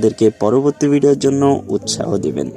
তাদেরকে পরবর্তী ভিডিওর জন্য উৎসাহ দিবেন।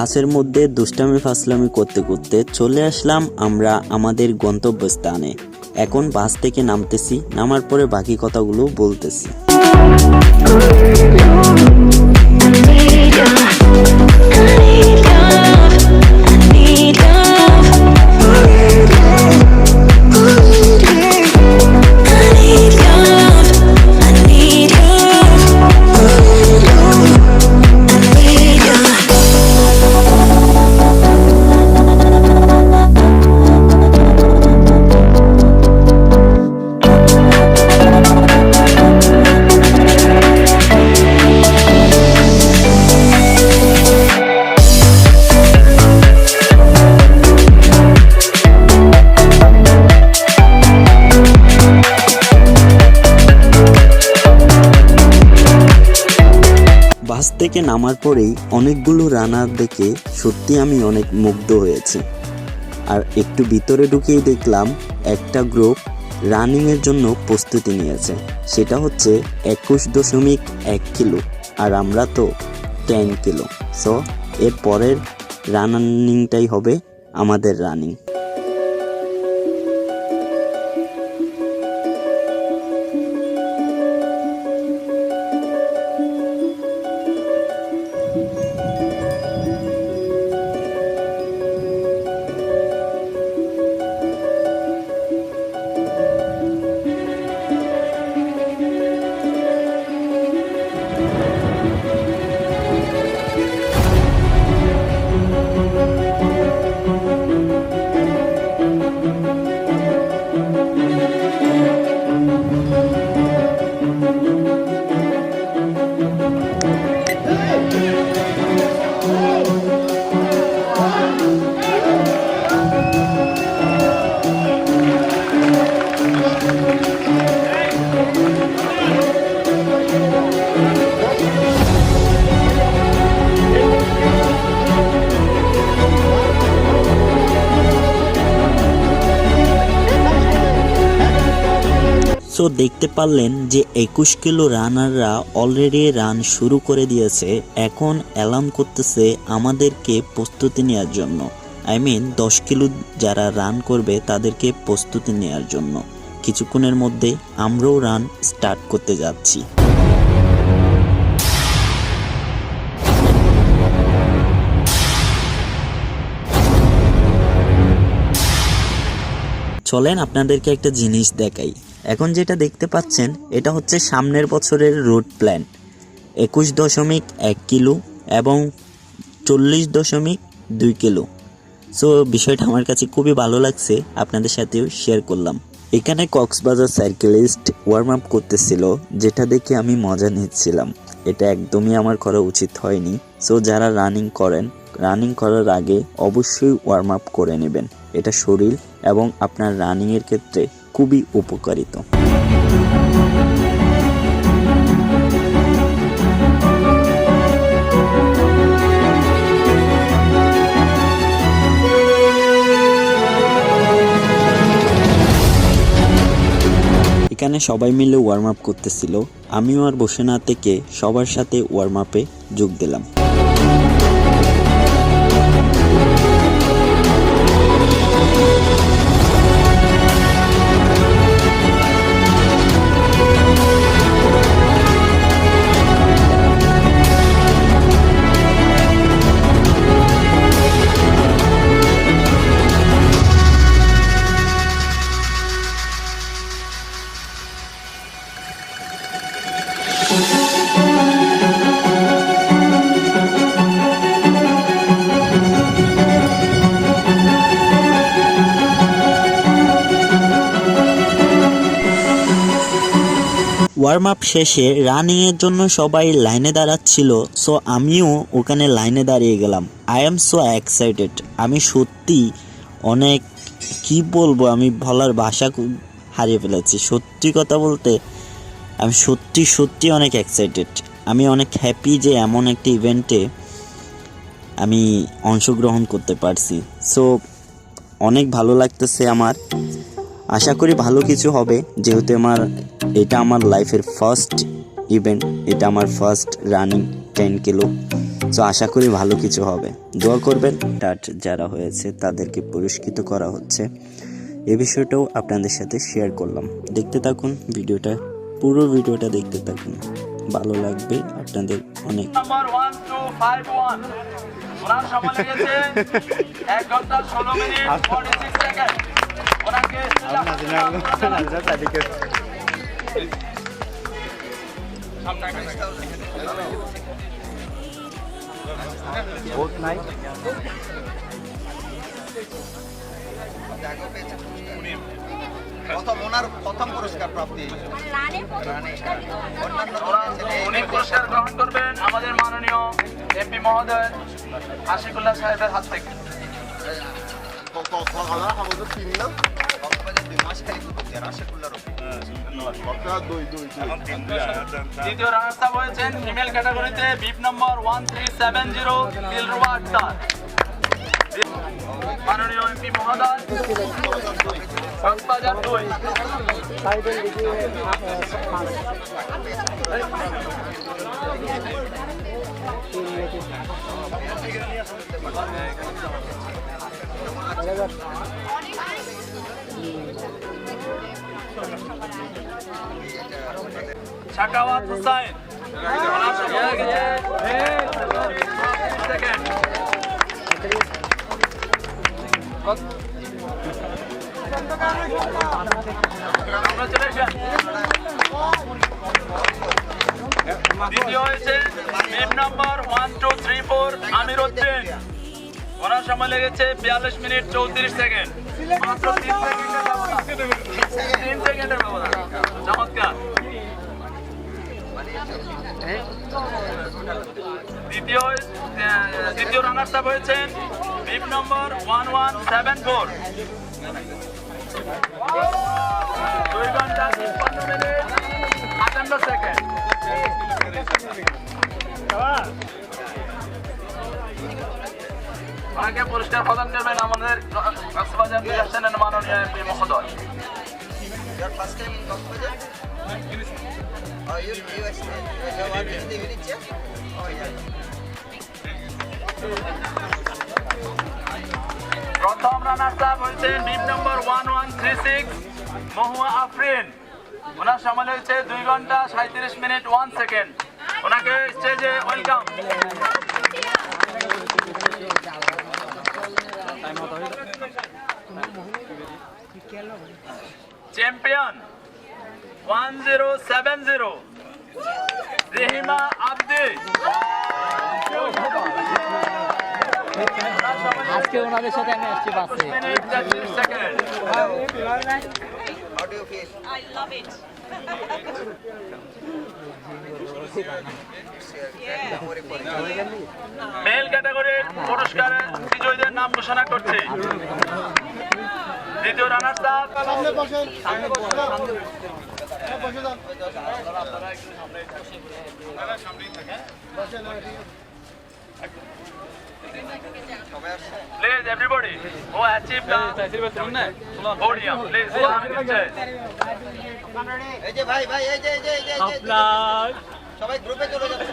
বাসের মধ্যে দুষ্টামি ফাসলামি করতে করতে চলে আসলাম আমরা আমাদের গন্তব্যস্থানে। এখন বাস থেকে নামতেছি, নামার পরে বাকি কথাগুলো বলতেছি। বাস থেকে নামার পরেই অনেকগুলো রানার দেখে সত্যি আমি অনেক মুগ্ধ হয়েছি। আর একটু ভিতরে ঢুকেই দেখলাম একটা গ্রুপ রানিংয়ের জন্য প্রস্তুতি নিয়েছে। সেটা হচ্ছে একুশ দশমিক এক কিলো, আর আমরা তো টেন কিলো। সো এর পরের রানিংটাই হবে আমাদের রানিং। দেখতে পারলেন যে একুশ কিলো রানাররা অলরেডি রান শুরু করে দিয়েছে। এখন অ্যালার্ম করতেছে আমাদেরকে প্রস্তুতি নেওয়ার জন্য। আই মিন দশ কিলো যারা রান করবে তাদেরকে প্রস্তুতি নেওয়ার জন্য। কিছুক্ষণের মধ্যে আমরাও রান স্টার্ট করতে যাচ্ছি। চলেন আপনাদেরকে একটা জিনিস দেখাই। এখন যেটা দেখতে পাচ্ছেন, এটা হচ্ছে সামনের বছরের রুট প্ল্যান। একুশ দশমিক এক কিলো এবং চল্লিশ দশমিক দুই কিলো। সো, বিষয়টা আমার কাছে খুবই ভালো লাগছে, আপনাদের সাথেও শেয়ার করলাম। এখানে কক্সবাজার সাইকেলিস্ট ওয়ার্ম আপ করতেছিল, যেটা দেখে আমি মজা নিচ্ছিলাম। এটা একদমই আমার করা উচিত হয়নি। সো, যারা রানিং করেন রানিং করার আগে অবশ্যই ওয়ার্ম আপ করে নেবেন। এটা শরীর এবং আপনার রানিংয়ের ক্ষেত্রে খুবই উপকারিত। এখানে সবাই মিলে ওয়ার্ম আপ করতেছিল। আমিও আর বসে না থেকে সবার সাথে ওয়ার্ম আপে যোগ দিলাম। ওয়ার্ম আপ শেষে রানিংয়ের জন্য সবাই লাইনে দাঁড়াচ্ছিল সো আমিও ওখানে লাইনে দাঁড়িয়ে গেলাম। আই এম সো এক্সাইটেড আমি সত্যি অনেক, কি বলব, আমি বলার ভাষা হারিয়ে ফেলেছি। সত্যি কথা বলতে, আমি সত্যি সত্যি অনেক এক্সাইটেড আমি অনেক হ্যাপি যে এমন একটি ইভেন্টে আমি অংশগ্রহণ করতে পারছি। সো অনেক ভালো লাগতেছে আমার। আশা করি ভালো কিছু হবে। যেহেতু আমার এটা আমার লাইফের ফার্স্ট ইভেন্ট এটা আমার first running ten kilo so আশা করি ভালো কিছু হবে। দোয়া করবেন টাট যারা হয়েছে তাদেরকে পুরস্কৃত করা হচ্ছে। এ বিষয়টাও আপনাদের সাথে শেয়ার করলাম। দেখতে থাকুন ভিডিওটা পুরো ভিডিওটা দেখতে থাকুন। ভালো লাগবে আপনাদের অনেক। এক ঘণ্টা ষোলো মিনিট ফর্টি সেকেন্ড ওনাকে প্রথম ওনার প্রথম পুরস্কার প্রাপ্তি উনি পুরস্কার গ্রহণ করবেন আমাদের মাননীয় এমপি মহোদয়, আশিকুল্লাহ সাহেবের হাত থেকে। কুতুবদিয়ার আশেকুল্লার দ্বিতীয় রানার্স আপ হয়েছেন ফিমেল ক্যাটাগরিতে bib number one three seven zero Dilruba Akter মাননীয় এমপি মহোদয় দুই সেকেন্ড দ্বিতীয় হয়েছে number one two three four Amir Uddin. ওনার সময় লেগেছে বিয়াল্লিশ মিনিট চৌত্রিশ সেকেন্ড। মাত্র তিন সেকেন্ডের ব্যবধান। তিন সেকেন্ডের ব্যবধান। চমৎকার। দ্বিতীয় দ্বিতীয় রানার্স আপ হয়েছেন Mim number one one seven four দুই ঘণ্টা তিপ্পান্ন মিনিট, আটান্ন সেকেন্ড। ওনাকে পুরস্কার প্রদান করবেন আমাদের কক্সবাজার আসনের মাননীয় এমপি মহোদয়. প্রথম রানার আপ হয়েছেন bib number one one three six Mahua Afrin. ওনার সময় হয়েছে দুই ঘণ্টা সাঁত্রিশ মিনিট ওয়ান সেকেন্ড ওনাকে স্টেজে welcome champion one zero seven zero Rahima Abdi আজকে ওনাদের সাথে আমি আসছি বাসে। How do you feel? I love it. Male ক্যাটাগরির পুরস্কারের বিজয়ীদের নাম ঘোষণা করছি। দ্বিতীয় রানার আসছে Please, everybody who achieved the podium, please, Amir Hussain. এই যে ভাই ভাই এই যে এই যে এই যে এই সবাই গ্রুপে চলে যাচ্ছে।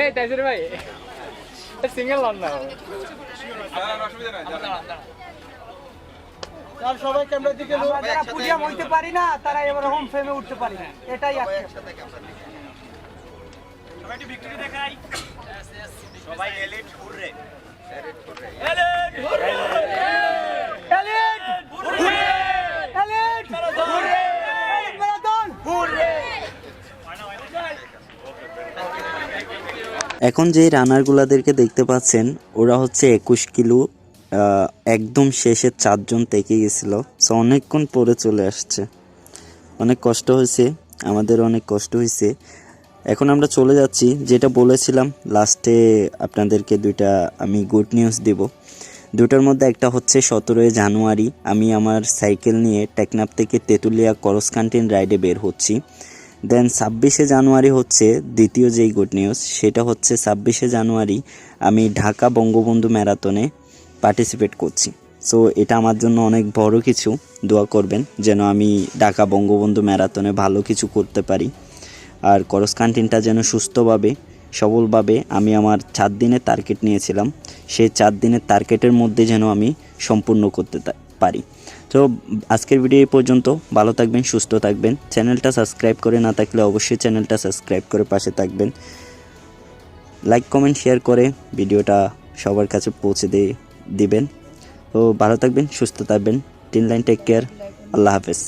এই তাইসির ভাই। সিঙ্গেল লন না সবাই ক্যামেরার দিকে যারা পুডিয়াম হইতে পারি না তারা এবার হোম ফ্রেমে উঠতে পারি। না এটাই সবাই আজকে। একসাথে ক্যামেরা দিকে এলিট হুররে এলিট ম্যারাথন এখন যে রানারগুলাদেরকে দেখতে পাচ্ছেন, ওরা হচ্ছে একুশ কিলো একদম শেষে চারজন থেকে গেছিল। সো অনেকক্ষণ পরে চলে আসছে। অনেক কষ্ট হয়েছে। আমাদের অনেক কষ্ট হয়েছে। এখন আমরা চলে যাচ্ছি। যেটা বলেছিলাম, লাস্টে আপনাদেরকে দুইটা আমি গুড নিউজ দেব। দুটার মধ্যে একটা হচ্ছে সতেরোই জানুয়ারি। আমি আমার সাইকেল নিয়ে টেকনাপ থেকে তেঁতুলিয়া করস ক্যান্টিন রাইডে বের হচ্ছি। দেন ছাব্বিশে জানুয়ারি হচ্ছে দ্বিতীয় যেই গুড নিউজ সেটা হচ্ছে ছাব্বিশে জানুয়ারি আমি ঢাকা বঙ্গবন্ধু ম্যারাথনে পার্টিসিপেট করছি। সো এটা আমার জন্য অনেক বড় কিছু। দোয়া করবেন যেন আমি ঢাকা বঙ্গবন্ধু ম্যারাথনে ভালো কিছু করতে পারি। আর করস ক্যান্টিনটা যেন সুস্থভাবে, সবলভাবে আমি আমার চার দিনের টার্গেট নিয়েছিলাম। সেই চার দিনের টার্গেটের মধ্যে যেন আমি সম্পূর্ণ করতে পারি। তো আজকের ভিডিও এই পর্যন্ত। ভালো থাকবেন, সুস্থ থাকবেন। চ্যানেলটা সাবস্ক্রাইব করে না থাকলে অবশ্যই চ্যানেলটা সাবস্ক্রাইব করে পাশে থাকবেন। লাইক কমেন্ট শেয়ার করে ভিডিওটা সবার কাছে পৌঁছে দিয়ে দিবেন। তো ভালো থাকবেন, সুস্থ থাকবেন। টিন লাইন টেক কেয়ার আল্লাহ হাফেজ।